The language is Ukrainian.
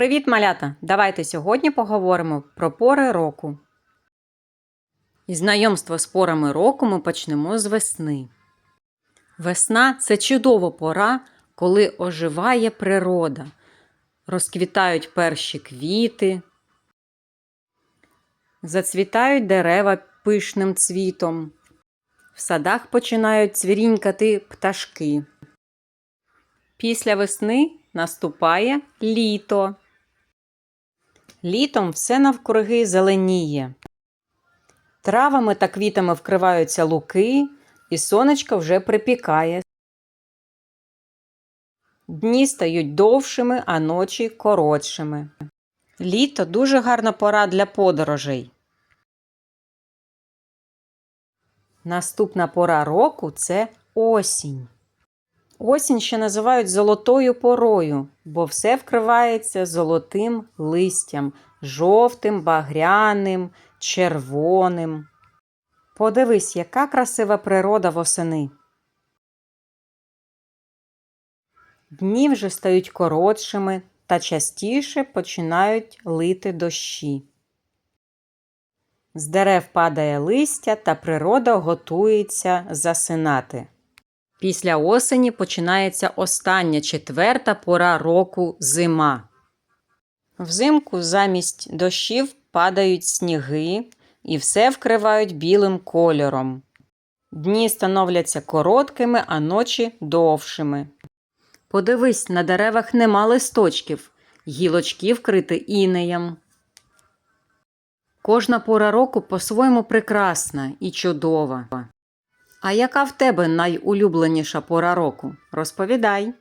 Привіт, малята! Давайте сьогодні поговоримо про пори року. І знайомство з порами року ми почнемо з весни. Весна це чудова пора, коли оживає природа, розквітають перші квіти, зацвітають дерева пишним цвітом, в садах починають цвірінькати пташки. Після весни наступає літо. Літом все навкруги зеленіє. Травами та квітами вкриваються луки, і сонечко вже припікає. Дні стають довшими, а ночі коротшими. Літо дуже гарна пора для подорожей. Наступна пора року це осінь. Осінь ще називають золотою порою, бо все вкривається золотим листям, жовтим, багряним, червоним. Подивись, яка красива природа восени. Дні вже стають коротшими та частіше починають лити дощі. З дерев падає листя та природа готується засинати. Після осені починається остання четверта пора року зима. Взимку замість дощів падають сніги і все вкривають білим кольором. Дні становляться короткими, а ночі довшими. Подивись, на деревах нема листочків, гілочки вкриті інеєм. Кожна пора року по-своєму прекрасна і чудова. А яка в тебе найулюбленіша пора року? Розповідай.